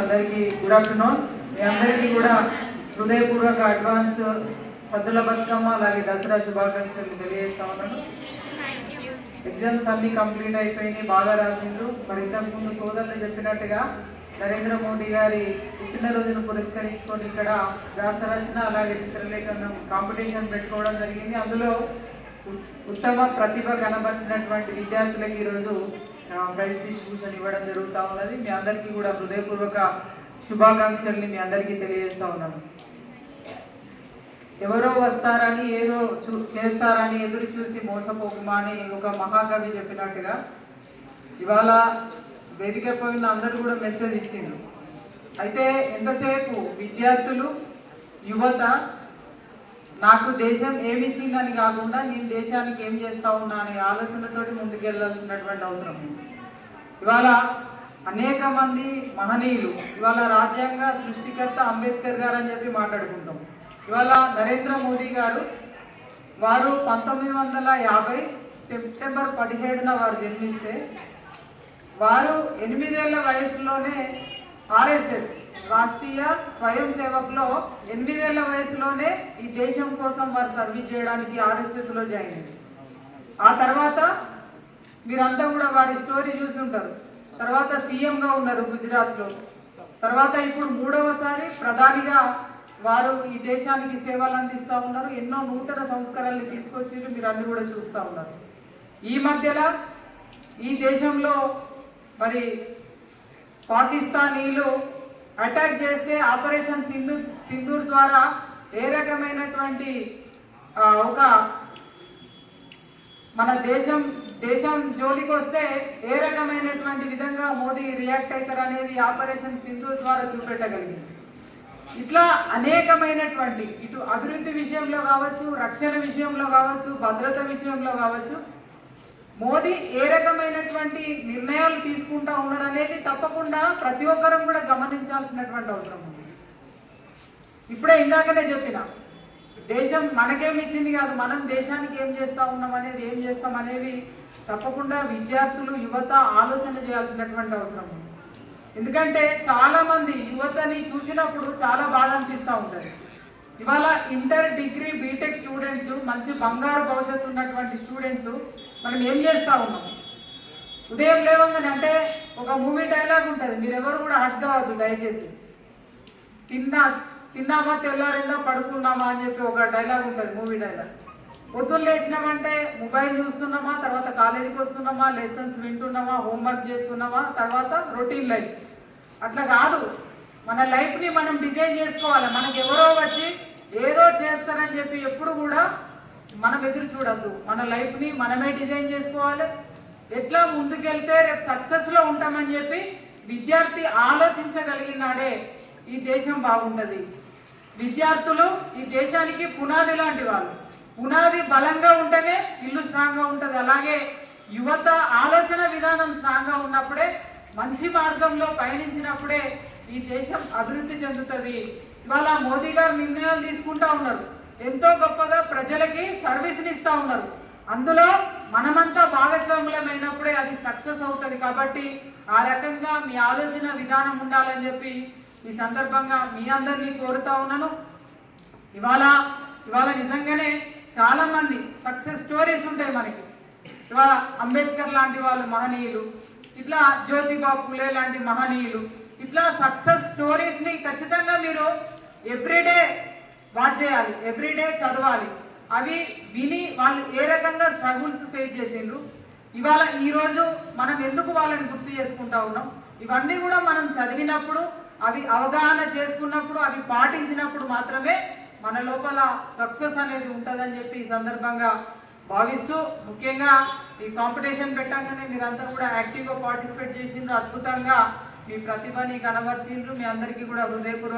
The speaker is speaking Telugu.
అందరికీ గుడ్ ఆఫ్టర్నూన్. మీ అందరికీ కూడా హృదయపూర్వక అడ్వాన్స్ సద్దుల బతుకమ్మ అలాగే దసరా శుభాకాంక్షలు తెలియజేస్తా ఉన్నాను. ఎగ్జామ్స్ అన్ని కంప్లీట్ అయిపోయినాయి బాగా రాసిండ్రు. మరి ఇంతకుముందు సోదరులు చెప్పినట్టుగా నరేంద్ర మోడీ గారి పుట్టినరోజును పురస్కరించుకొని ఇక్కడ వ్యాస రచన అలాగే చిత్రలేఖనం కాంపిటీషన్ పెట్టుకోవడం జరిగింది. అందులో ఉత్తమ ప్రతిభ కనబరిచినటువంటి విద్యార్థులకు ఈరోజు ప్రైజ్ డిస్ట్రిబ్యూషన్ ఇవ్వడం జరుగుతూ ఉన్నది. మీ అందరికీ కూడా హృదయపూర్వక శుభాకాంక్షల్ని మీ అందరికీ తెలియజేస్తూ ఉన్నాను. ఎవరో వస్తారని ఏదో చూ చేస్తారని ఎదురు చూసి మోసపోకుమా అని ఒక మహాకవి చెప్పినట్టుగా ఇవాళ వేదిక పోయిన అందరూ కూడా మెసేజ్ ఇచ్చిండ్రు. అయితే ఎంతసేపు విద్యార్థులు యువత నాకు దేశం ఏమి ఇచ్చిందని కాకుండా నేను దేశానికి ఏం చేస్తా ఉన్నా అనే ఆలోచనతోటి ముందుకెళ్ళాల్సినటువంటి అవసరం ఉంది. ఇవాళ అనేక మంది మహనీయులు ఇవాళ రాజ్యాంగ సృష్టికర్త అంబేద్కర్ గారు అని చెప్పి మాట్లాడుకుంటాం. ఇవాళ నరేంద్ర మోదీ గారు వారు పంతొమ్మిది వందల యాభై సెప్టెంబర్ పదిహేడున వారు జన్మిస్తే వారు ఎనిమిదేళ్ళ వయసులోనే ఆర్ఎస్ఎస్ రాష్ట్రీయ స్వయం సేవక్లో ఎనిమిదేళ్ళ వయసులోనే ఈ దేశం కోసం వారు సర్వీస్ చేయడానికి ఆర్ఎస్ఎస్లో జాయిన్ అయ్యారు. ఆ తర్వాత మీరంతా కూడా వారి స్టోరీ చూసి ఉంటారు తర్వాత సీఎంగా ఉన్నారు గుజరాత్లో. తర్వాత ఇప్పుడు మూడవసారి ప్రధానిగా వారు ఈ దేశానికి సేవలు అందిస్తూ ఉన్నారు. ఎన్నో నూతన సంస్కరణలు తీసుకొచ్చి మీరు అన్ని కూడా చూస్తూ ఉన్నారు. ఈ మధ్యలో ఈ దేశంలో మరి పాకిస్తానీలు అటాక్ చేస్తే ఆపరేషన్ సింధు సింధూర్ ద్వారా ఏ రకమైనటువంటి ఒక మన దేశం దేశం జోలికి వస్తే ఏ రకమైనటువంటి విధంగా మోదీ రియాక్ట్ అవుతారు అనేది ఆపరేషన్ సింధు ద్వారా చూపెట్టగలిగింది. ఇట్లా అనేకమైనటువంటి ఇటు అభివృద్ధి విషయంలో కావచ్చు రక్షణ విషయంలో కావచ్చు భద్రత విషయంలో కావచ్చు మోదీ ఏ రకమైనటువంటి నిర్ణయాలు తీసుకుంటా ఉన్నారనేది తప్పకుండా ప్రతి ఒక్కరం కూడా గమనించాల్సినటువంటి అవసరం ఉంది. ఇప్పుడే ఇందాకనే చెప్పిన దేశం మనకేమి ఇచ్చింది కాదు మనం దేశానికి ఏం చేస్తా ఉన్నాం అనేది ఏం చేస్తాం అనేది తప్పకుండా విద్యార్థులు యువత ఆలోచన చేయాల్సినటువంటి అవసరం ఉంది. ఎందుకంటే చాలామంది యువతని చూసినప్పుడు చాలా బాధ అనిపిస్తూ ఉంటుంది. ఇవాళ ఇంటర్ డిగ్రీ బీటెక్ స్టూడెంట్స్ మంచి బంగారు భవిష్యత్తు ఉన్నటువంటి స్టూడెంట్స్ మనం ఏం చేస్తా ఉన్నాం? ఉదయం లేవంగానే అంటే ఒక మూవీ డైలాగ్ ఉంటుంది. మీరు ఎవరు కూడా హట్ కావద్దు దయచేసి. తిన్నా తిన్నామా తెల్లారిందా పడుకున్నామా అని చెప్పి ఒక డైలాగ్ ఉంటుంది మూవీ డైలాగ్ పొద్దున్న లేచినామంటే మొబైల్ చూస్తున్నామా తర్వాత కాలేజీకి వస్తున్నామా లెసన్స్ వింటున్నామా హోంవర్క్ చేస్తున్నామా తర్వాత రొటీన్ లైఫ్ అట్లా కాదు. మన లైఫ్ని మనం డిజైన్ చేసుకోవాలి. మనకి ఎవరో వచ్చి ఏదో చేస్తారని చెప్పి ఎప్పుడు కూడా మనం ఎదురు చూడద్దు. మన లైఫ్ని మనమే డిజైన్ చేసుకోవాలి. ఎట్లా ముందుకెళ్తే రేపు సక్సెస్లో ఉంటామని చెప్పి విద్యార్థి ఆలోచించగలిగినాడే ఈ దేశం బాగుంటుంది. విద్యార్థులు ఈ దేశానికి పునాది లాంటి వాళ్ళు. పునాది బలంగా ఉంటేనే ఇల్లు స్ట్రాంగ్గా ఉంటుంది. అలాగే యువత ఆలోచన విధానం స్ట్రాంగ్గా ఉన్నప్పుడే మంచి మార్గంలో పయనించినప్పుడే ఈ దేశం అభివృద్ధి చెందుతుంది. ఇవాళ మోదీ గారు నిర్ణయాలు తీసుకుంటా ఉన్నారు. ఎంతో గొప్పగా ప్రజలకి సర్వీస్ని ఇస్తూ ఉన్నారు. అందులో మనమంతా భాగస్వాములమైనప్పుడే అది సక్సెస్ అవుతుంది కాబట్టి ఆ రకంగా మీ ఆలోచన విధానం ఉండాలని చెప్పి ఈ సందర్భంగా మీ అందరినీ కోరుతా ఉన్నాను. ఇవాళ ఇవాళ నిజంగానే చాలామంది సక్సెస్ స్టోరీస్ ఉంటాయి మనకి. ఇవాళ అంబేద్కర్ లాంటి వాళ్ళు మహనీయులు ఇట్లా జ్యోతిబా పులే లాంటి మహనీయులు ఇట్లా సక్సెస్ స్టోరీస్ని ఖచ్చితంగా మీరు ఎవ్రీడే వాచ్ చేయాలి ఎవ్రీడే చదవాలి. అవి విని వాళ్ళు ఏ రకంగా స్ట్రగుల్స్ ఫేస్ చేసిండ్రు. ఇవాళ ఈరోజు మనం ఎందుకు వాళ్ళని గుర్తు చేసుకుంటా ఉన్నాం? ఇవన్నీ కూడా మనం చదివినప్పుడు అవి అవగాహన చేసుకున్నప్పుడు అవి పాటించినప్పుడు మాత్రమే మన లోపల సక్సెస్ అనేది ఉంటుందని చెప్పి ఈ సందర్భంగా భావిస్తూ ముఖ్యంగా ఈ కాంపిటీషన్ పెట్టగానే మీరంతా కూడా యాక్టివ్గా పార్టిసిపేట్ చేసిండ్రు. అద్భుతంగా మీ ప్రతిభని కనబర్చిండ్రు మీ అందరికీ కూడా హృదయపూర్వక